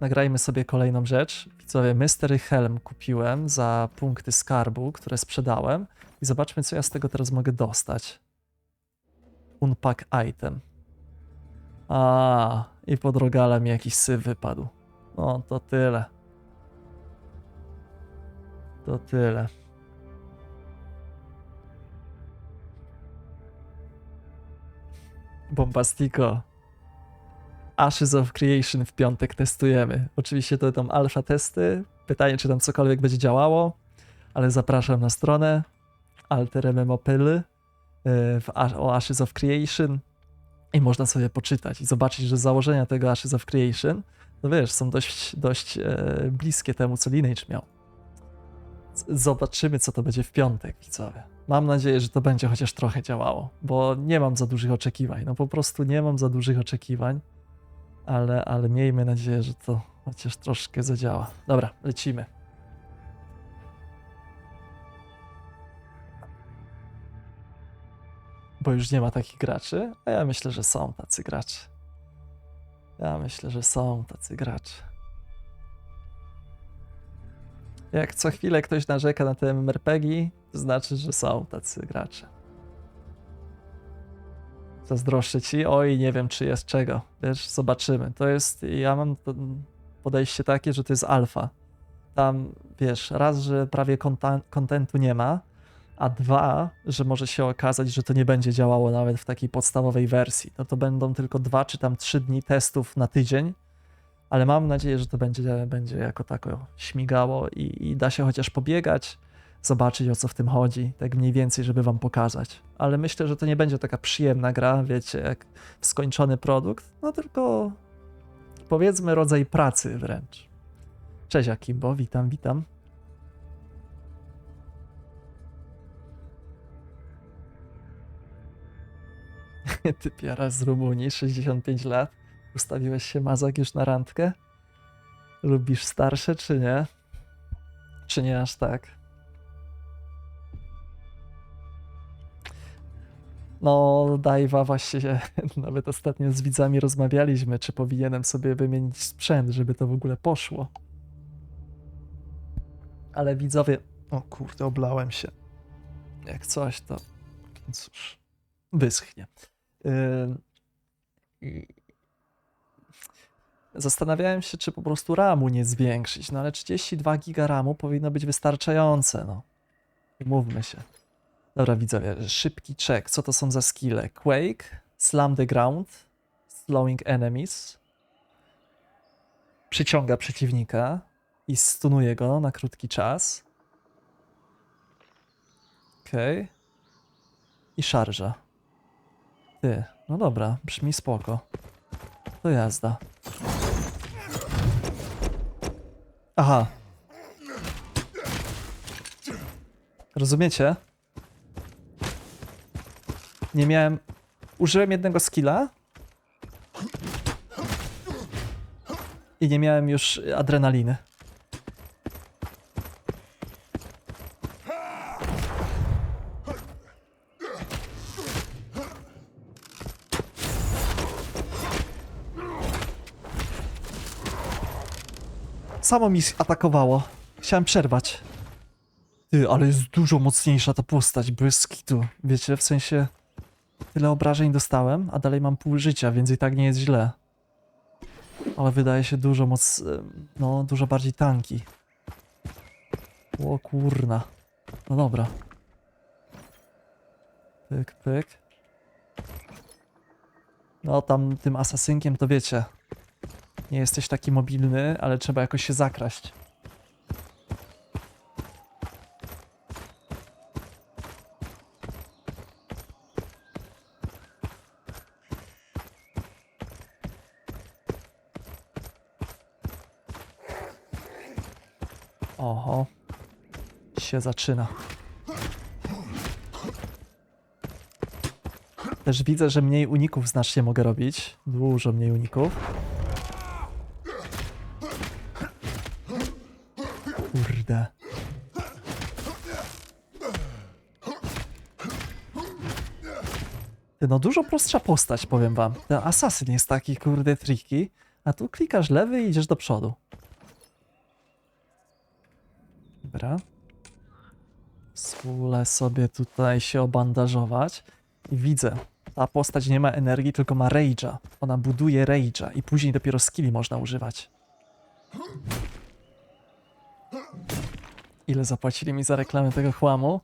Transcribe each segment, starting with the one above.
nagrajmy sobie kolejną rzecz. Widzowie, Mystery Helm kupiłem za punkty skarbu, które sprzedałem. I zobaczmy, co ja z tego teraz mogę dostać. Unpack item. A, i pod rogala mi jakiś syf wypadł. No, to tyle. To tyle. Bombastico. Ashes of Creation w piątek testujemy. Oczywiście to tam alfa testy. Pytanie, czy tam cokolwiek będzie działało, ale zapraszam na stronę Alter MMOPyl y, o Ashes of Creation i można sobie poczytać i zobaczyć, że założenia tego Ashes of Creation, no wiesz, są dość, dość e, bliskie temu, co Lineage miał. Zobaczymy, co to będzie w piątek, widzowie. Mam nadzieję, że to będzie chociaż trochę działało, bo nie mam za dużych oczekiwań. No po prostu nie mam za dużych oczekiwań, ale, ale miejmy nadzieję, że to chociaż troszkę zadziała. Dobra, lecimy. Bo już nie ma takich graczy, a ja myślę, że są tacy gracze. Ja myślę, że są tacy gracze. Jak co chwilę ktoś narzeka na te MMORPG, to znaczy, że są tacy gracze. Zazdroszczę ci, oj, nie wiem, czy jest czego. Wiesz, zobaczymy. To jest, ja mam podejście takie, że to jest alfa. Tam, wiesz, raz, że prawie kontentu nie ma, a dwa, że może się okazać, że to nie będzie działało nawet w takiej podstawowej wersji. No to będą tylko dwa czy tam trzy dni testów na tydzień, ale mam nadzieję, że to będzie, będzie jako tako śmigało i, i da się chociaż pobiegać, zobaczyć o co w tym chodzi, tak mniej więcej, żeby wam pokazać. Ale myślę, że to nie będzie taka przyjemna gra, wiecie, jak skończony produkt, no tylko powiedzmy rodzaj pracy wręcz. Cześć Akimbo, witam, witam. Typiara z Rumunii, 65 lat. Ustawiłeś się mazak już na randkę? Lubisz starsze, czy nie? Czy nie aż tak? No, Dajwa właśnie, nawet ostatnio z widzami rozmawialiśmy, czy powinienem sobie wymienić sprzęt, żeby to w ogóle poszło. Ale widzowie, o kurde, oblałem się. Jak coś, to cóż, wyschnie. I- Zastanawiałem się, czy po prostu RAMu nie zwiększyć, no ale 32 giga RAMu powinno być wystarczające, no. Mówmy się. Dobra, widzowie, szybki check. Co to są za skille? Quake, Slam the Ground, Slowing Enemies, przyciąga przeciwnika i stunuje go na krótki czas. Okej. Okay. I szarża. Ty, no dobra, brzmi spoko. To jazda. Aha. Rozumiecie? Nie miałem... Użyłem jednego skilla i nie miałem już adrenaliny. Samo mi atakowało. Chciałem przerwać. Ty, ale jest dużo mocniejsza ta postać, bez kitu. Wiecie, w sensie... Tyle obrażeń dostałem, a dalej mam pół życia, więc i tak nie jest źle. Ale wydaje się dużo moc... No, dużo bardziej tanki. O kurna. No dobra. Pyk, pyk. No tam tym asasynkiem to wiecie. Nie jesteś taki mobilny, ale trzeba jakoś się zakraść. Oho. Się zaczyna. Też widzę, że mniej uników znacznie mogę robić. Dużo mniej uników. Kurde. No dużo prostsza postać, powiem wam. Ten asasyn jest taki, kurde, tricky, A tu klikasz lewy i idziesz do przodu. Dobra. Zwolę sobie tutaj się obandażować. I widzę, ta postać nie ma energii, tylko ma rage'a. Ona buduje rage'a i później dopiero skilli można używać. Ile zapłacili mi za reklamę tego chłamu?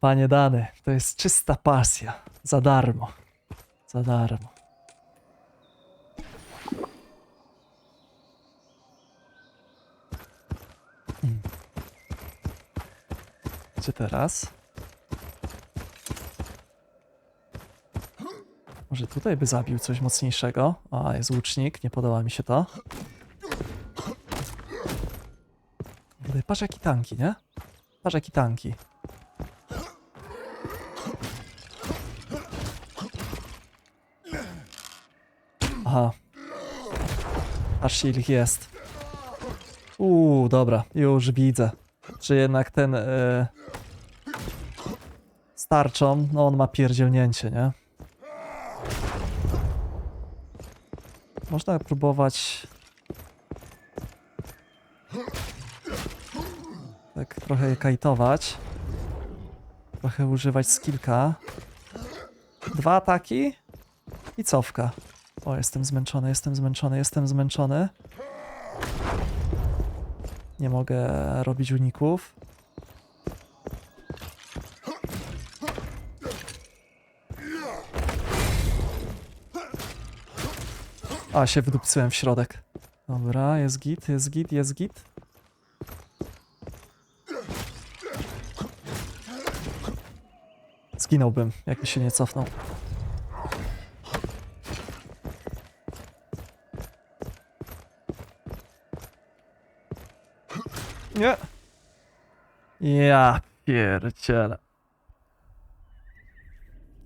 Panie dany, to jest czysta pasja. Za darmo. Za darmo. Teraz? Może tutaj by zabił coś mocniejszego? A, jest łucznik, nie podoba mi się to. Tutaj patrz jaki tanki, nie? Patrz jaki tanki. Aha. Aż ich jest. Uuu, dobra, już widzę. Czy jednak ten e, starczą, no on ma pierdzielnięcie, nie? Można próbować tak trochę kajtować. Trochę używać skillka. Dwa ataki i cofka. O, jestem zmęczony, jestem zmęczony, jestem zmęczony. Nie mogę robić uników. A, się wydupcyłem w środek. Dobra, jest git, jest git, jest git. Zginąłbym, jakby się nie cofnął. Nie. Ja pierdzielę.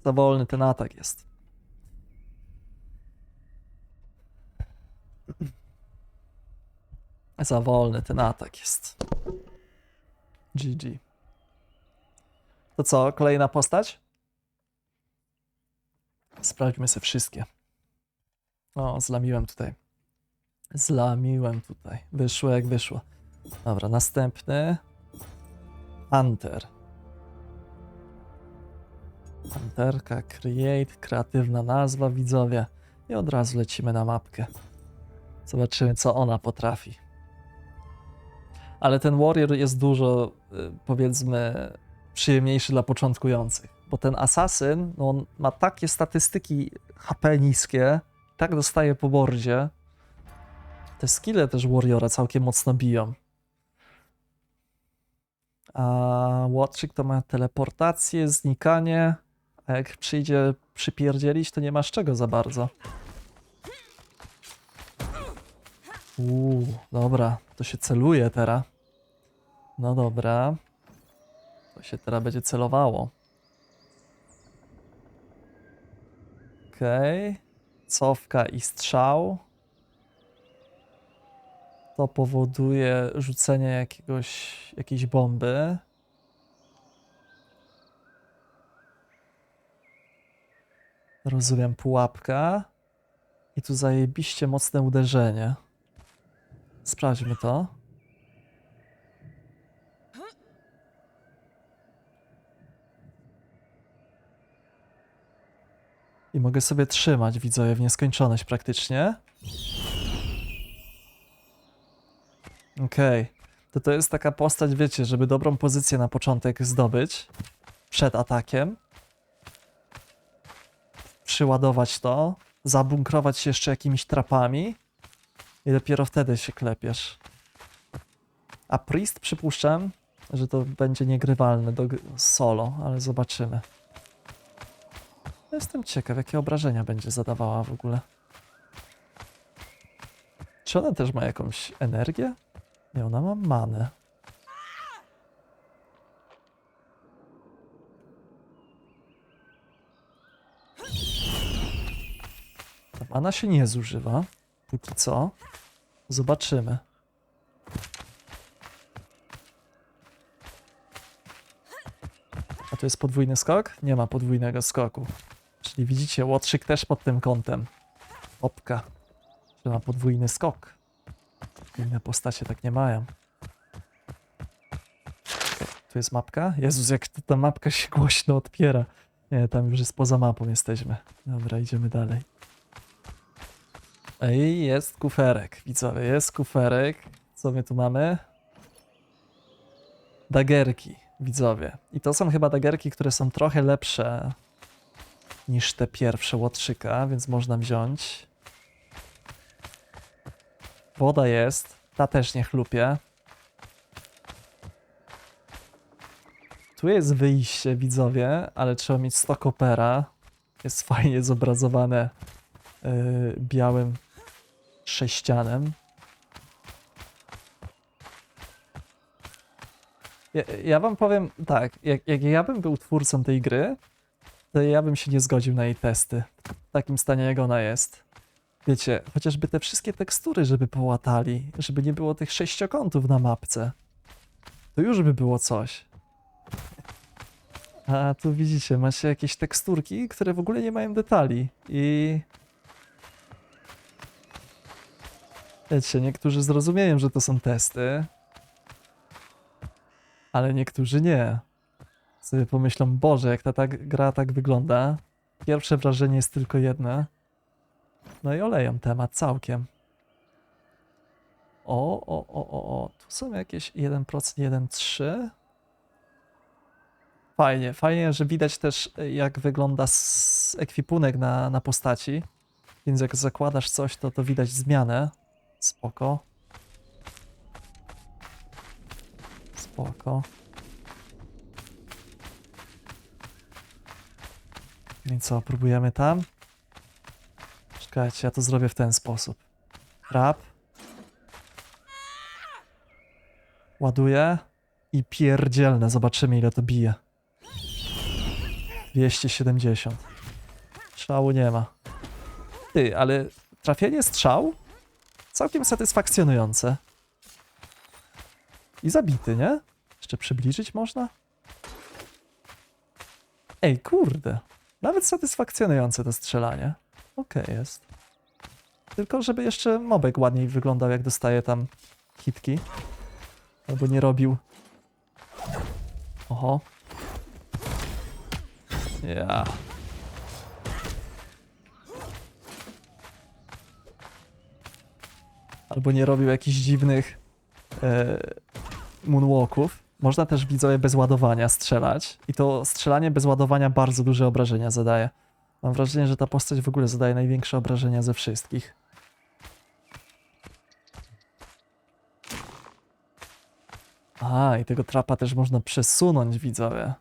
Za wolny ten atak jest. Za wolny ten atak jest. GG. To co, kolejna postać? Sprawdźmy sobie wszystkie. O, zlamiłem tutaj. Zlamiłem tutaj. Wyszło jak wyszło. Dobra, następny. Hunter. Hunterka, create, kreatywna nazwa, widzowie. I od razu lecimy na mapkę. Zobaczymy, co ona potrafi. Ale ten Warrior jest dużo, y, powiedzmy, przyjemniejszy dla początkujących. Bo ten asasyn, no on ma takie statystyki HP niskie, tak dostaje po bordzie. Te skille też Warriora całkiem mocno biją. A Łotrzyk to ma teleportację, znikanie, a jak przyjdzie przypierdzielić, to nie masz czego za bardzo. Uuu, dobra, to się celuje teraz. No dobra. To się teraz będzie celowało. Okej. Cofka i strzał. To powoduje rzucenie jakiegoś, jakiejś bomby. Rozumiem, pułapka. I tu zajebiście mocne uderzenie. Sprawdźmy to. I mogę sobie trzymać, widzowie, w nieskończoność praktycznie. Okej. To to jest taka postać, wiecie, żeby dobrą pozycję na początek zdobyć przed atakiem. Przyładować to, zabunkrować się jeszcze jakimiś trapami i dopiero wtedy się klepiesz. A Priest przypuszczam, że to będzie niegrywalne do solo, ale zobaczymy. Jestem ciekaw, jakie obrażenia będzie zadawała w ogóle. Czy ona też ma jakąś energię? Nie, ona ma manę. Ta mana się nie zużywa. Póki co. Zobaczymy. A to jest podwójny skok? Nie ma podwójnego skoku. Czyli widzicie, Łotrzyk też pod tym kątem Hopka. Że ma podwójny skok. Inne postacie tak nie mają. Tu jest mapka. Jezus, jak to ta mapka się głośno otwiera. Nie, tam już jest poza mapą jesteśmy. Dobra, idziemy dalej. Ej, jest kuferek, widzowie, jest kuferek. Co my tu mamy? Dagerki, widzowie. I to są chyba dagerki, które są trochę lepsze niż te pierwsze łotrzyka, więc można wziąć. Woda jest, ta też nie chlupie. Tu jest wyjście, widzowie, ale trzeba mieć 100 kopera. Jest fajnie zobrazowane yy, białym sześcianem. Ja, ja wam powiem tak, jak, jak ja bym był twórcą tej gry, to ja bym się nie zgodził na jej testy w takim stanie, jak ona jest. Wiecie, chociażby te wszystkie tekstury, żeby połatali, żeby nie było tych sześciokątów na mapce. To już by było coś. A tu widzicie, macie jakieś teksturki, które w ogóle nie mają detali. I. Wiecie, niektórzy zrozumieją, że to są testy, ale niektórzy nie. Sobie pomyślą, Boże, jak ta tak, gra tak wygląda. Pierwsze wrażenie jest tylko jedno. No i oleją temat całkiem. O, o, o, o, o. Tu są jakieś 1%, 1,3. Fajnie, fajnie, że widać też jak wygląda ekwipunek na, na postaci. Więc jak zakładasz coś, to to widać zmianę. Spoko. Spoko. I co, próbujemy tam? Czekajcie, ja to zrobię w ten sposób. Trap. Ładuję. I pierdzielne, zobaczymy ile to bije. 270. Strzału nie ma. Ty, ale trafienie strzał całkiem satysfakcjonujące. I zabity, nie? Jeszcze przybliżyć można? Ej, kurde. Nawet satysfakcjonujące to strzelanie. Okej jest. Tylko żeby jeszcze mobek ładniej wyglądał, jak dostaje tam hitki. Albo nie robił. Oho. Ja. Albo nie robił jakichś dziwnych e, moonwalków. Można też widzowie bez ładowania strzelać. I to strzelanie bez ładowania bardzo duże obrażenia zadaje. Mam wrażenie, że ta postać w ogóle zadaje największe obrażenia ze wszystkich. A, i tego trapa też można przesunąć, widzowie.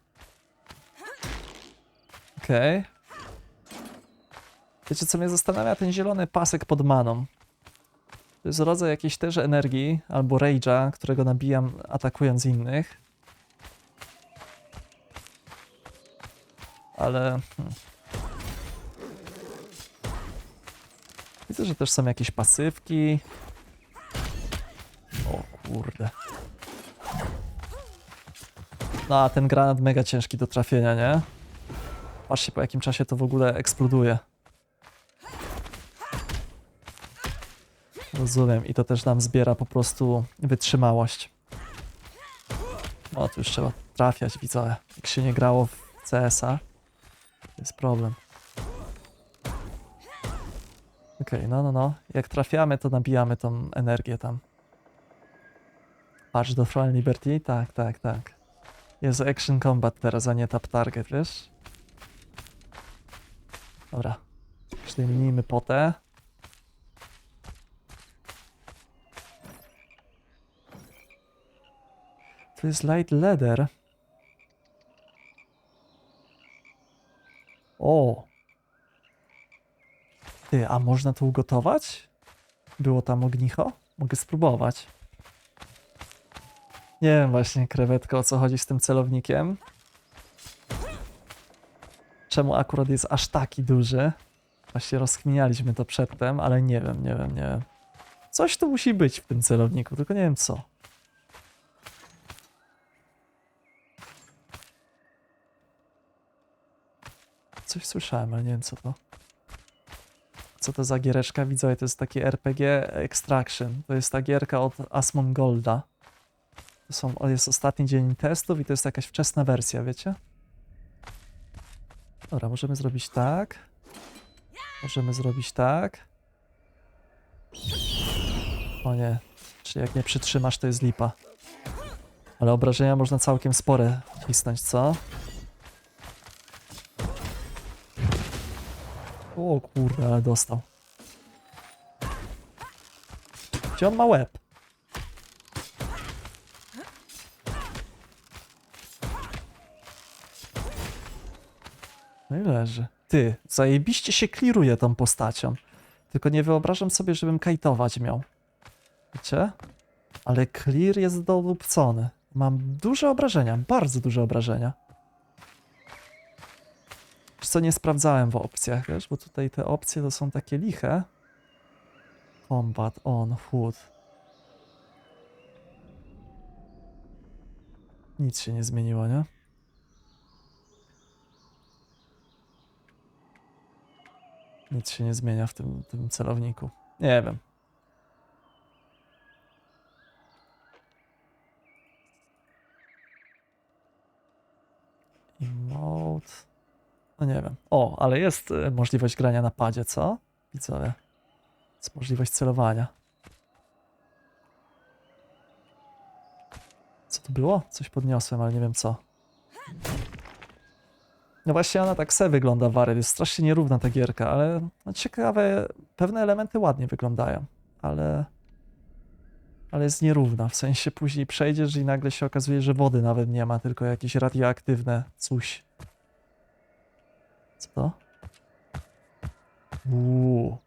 Okej. Wiecie, co mnie zastanawia? Ten zielony pasek pod maną. To jest rodzaj jakiejś też energii, albo rage'a, którego nabijam atakując innych. Ale... Hmm. Widzę, że też są jakieś pasywki. O kurde. No a ten granat mega ciężki do trafienia, nie? Patrzcie po jakim czasie to w ogóle eksploduje. Rozumiem. I to też nam zbiera po prostu wytrzymałość. O, tu już trzeba trafiać, widzowie. Jak się nie grało w CS-a, jest problem. Okej, no, no, no. Jak trafiamy, to nabijamy tą energię tam. Patrz do Throne Liberty? Tak, tak, tak. Jest Action Combat teraz, a nie Tap Target, wiesz? Dobra. Zdejmijmy potę. To jest light leather. O! Ty, a można to ugotować? Było tam ognicho? Mogę spróbować. Nie wiem właśnie, krewetko, o co chodzi z tym celownikiem. Czemu akurat jest aż taki duży? Właśnie rozkminialiśmy to przedtem, ale nie wiem, nie wiem, nie wiem. Coś tu musi być w tym celowniku, tylko nie wiem co. Coś słyszałem, ale nie wiem co to. Co to za giereczka? Widzowie, to jest takie RPG Extraction. To jest ta gierka od Asmongolda. To są, jest ostatni dzień testów i to jest jakaś wczesna wersja, wiecie? Dobra, możemy zrobić tak. Możemy zrobić tak. O nie, czyli jak nie przytrzymasz, to jest lipa. Ale obrażenia można całkiem spore wcisnąć, co? O kurde, ale dostał. Gdzie on ma łeb? No i leży. Ty, zajebiście się kliruje tą postacią. Tylko nie wyobrażam sobie, żebym kajtować miał. Wiecie? Ale clear jest dolupcony. Mam duże obrażenia, bardzo duże obrażenia. Co, nie sprawdzałem w opcjach, wiesz, bo tutaj te opcje to są takie liche. Combat on, food. Nic się nie zmieniło, nie? Nic się nie zmienia w tym, tym celowniku. Nie wiem. No nie wiem. O, ale jest e, możliwość grania na padzie, co? Widzowie. Jest możliwość celowania. Co to było? Coś podniosłem, ale nie wiem co. No właśnie ona tak se wygląda Wary, jest strasznie nierówna ta gierka, ale no ciekawe, pewne elementy ładnie wyglądają, ale ale jest nierówna, w sensie później przejdziesz i nagle się okazuje, że wody nawet nie ma, tylko jakieś radioaktywne coś. Co? Uuu.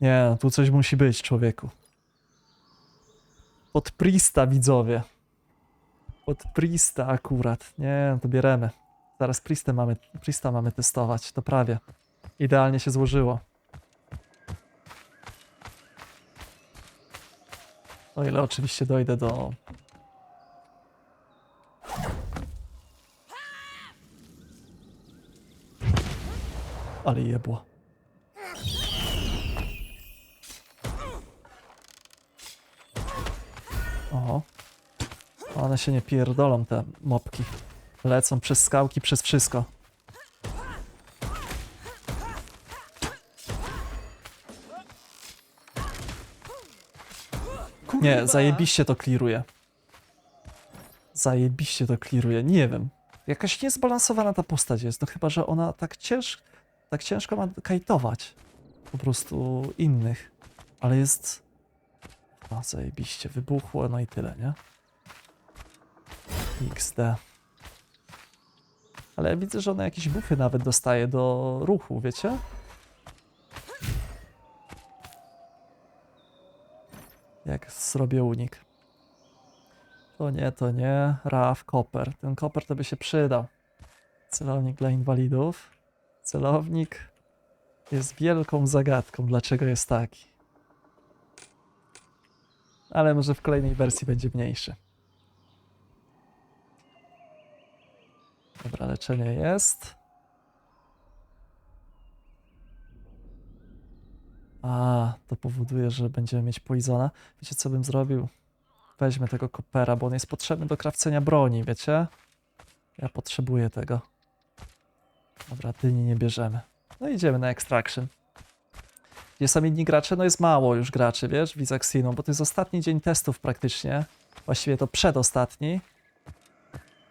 Nie, no tu coś musi być, człowieku. Pod Prista, widzowie. Pod Prista akurat. Nie, no to bieremy. Zaraz Prista mamy, Prista mamy testować, to prawie. Idealnie się złożyło. O ile oczywiście dojdę do... Ale jebło. Oho. One się nie pierdolą, te mopki. Lecą przez skałki, przez wszystko. Nie, zajebiście to kliruje. Zajebiście to kliruje, nie wiem. Jakaś niezbalansowana ta postać jest, no chyba, że ona tak cięż, tak ciężko ma kajtować. Po prostu innych. Ale jest... No zajebiście, wybuchło, no i tyle, nie? XD. Ale widzę, że ona jakieś buffy nawet dostaje do ruchu, wiecie? Jak zrobię unik. To nie, to nie. Raf, koper. Ten koper to by się przydał. Celownik dla inwalidów. Celownik jest wielką zagadką, dlaczego jest taki. Ale może w kolejnej wersji będzie mniejszy. Dobra, leczenie jest. A, to powoduje, że będziemy mieć poizona. Wiecie, co bym zrobił? Weźmy tego kopera, bo on jest potrzebny do krawcenia broni, wiecie? Ja potrzebuję tego. Dobra, dyni nie bierzemy. No idziemy na extraction. Gdzie są inni gracze? No jest mało już graczy, wiesz, w Izaxiną, bo to jest ostatni dzień testów praktycznie. Właściwie to przedostatni.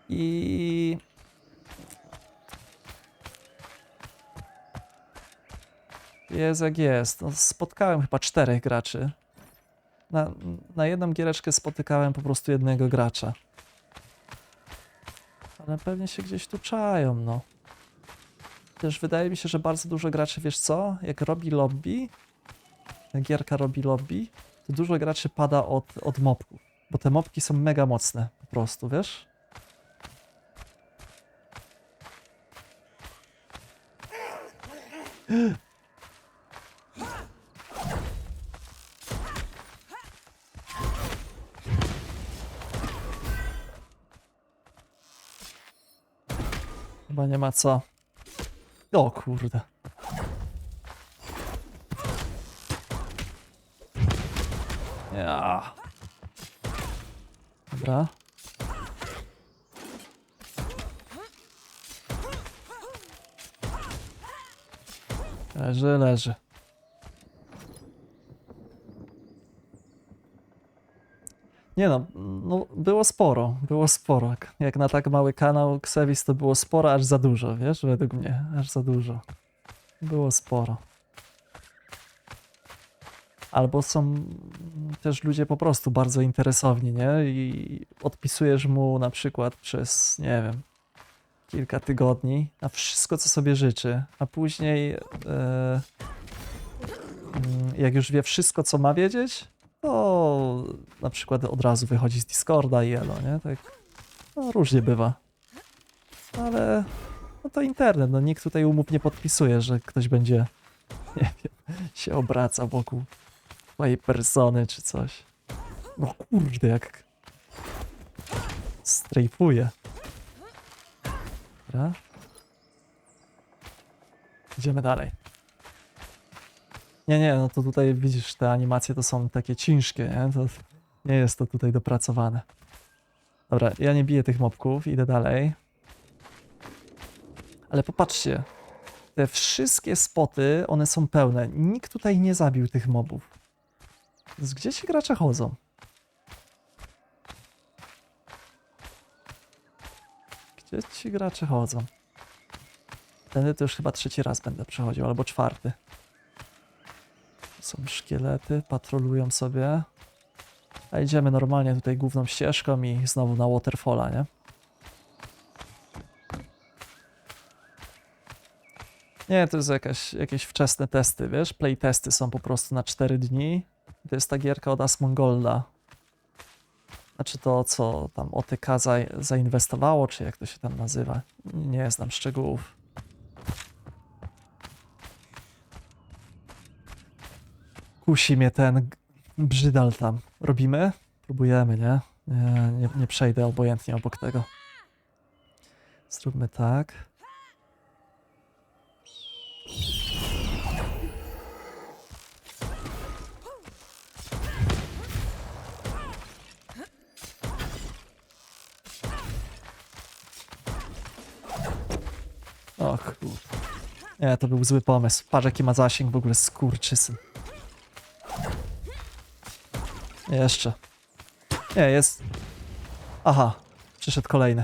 I Jest jak jest. No, spotkałem chyba czterech graczy. Na, na jedną giereczkę spotykałem po prostu jednego gracza. Ale pewnie się gdzieś tu czają, no. Też wydaje mi się, że bardzo dużo graczy, wiesz co? Jak robi lobby, gierka robi lobby, to dużo graczy pada od, od mopków. Bo te mopki są mega mocne, po prostu, wiesz? Chyba nie ma co. O kurde. Ja. Dobra. Leży, leży. Nie no, no, było sporo, było sporo. Jak na tak mały kanał Xevis to było sporo, aż za dużo, wiesz, według mnie, aż za dużo. Było sporo. Albo są też ludzie po prostu bardzo interesowni, nie? I odpisujesz mu na przykład przez, nie wiem, kilka tygodni na wszystko, co sobie życzy, a później e, mm, jak już wie wszystko, co ma wiedzieć, to na przykład od razu wychodzi z Discorda i elo, nie? Tak no, różnie bywa. Ale no to internet, no nikt tutaj umów nie podpisuje, że ktoś będzie, nie wiem, się obraca wokół twojej persony czy coś. No kurde, jak strajfuje. Dobra. Idziemy dalej. Nie, nie, no to tutaj widzisz, te animacje to są takie ciężkie, nie? To nie jest to tutaj dopracowane. Dobra, ja nie biję tych mobków, idę dalej. Ale popatrzcie, te wszystkie spoty, one są pełne. Nikt tutaj nie zabił tych mobów. Więc Gdzie ci gracze chodzą? Gdzie ci gracze chodzą? Wtedy to już chyba trzeci raz będę przechodził, albo czwarty. Są szkielety, patrolują sobie. A idziemy normalnie tutaj główną ścieżką i znowu na waterfalla, nie? Nie, to jest jakaś, jakieś wczesne testy, wiesz? Playtesty są po prostu na 4 dni. To jest ta gierka od Asmongolda. Znaczy to, co tam OTK za, zainwestowało, czy jak to się tam nazywa. Nie znam szczegółów. Kusi mnie ten brzydal tam. Robimy? Próbujemy, nie? Nie, nie, nie przejdę obojętnie obok tego. Zróbmy tak. O kurde. Nie, to był zły pomysł. Patrz jaki ma zasięg w ogóle skurczysyn. Jeszcze. Nie, jest. Aha, przyszedł kolejny.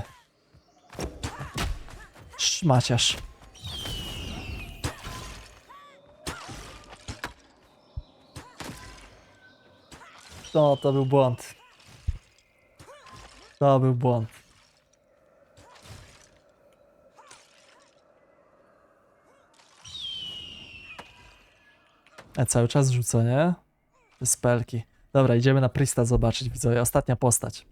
Szmaciarz. No, to był błąd. To był błąd. A cały czas rzuca, nie? Spelki. Dobra, idziemy na Prista zobaczyć, widzowie. Ostatnia postać.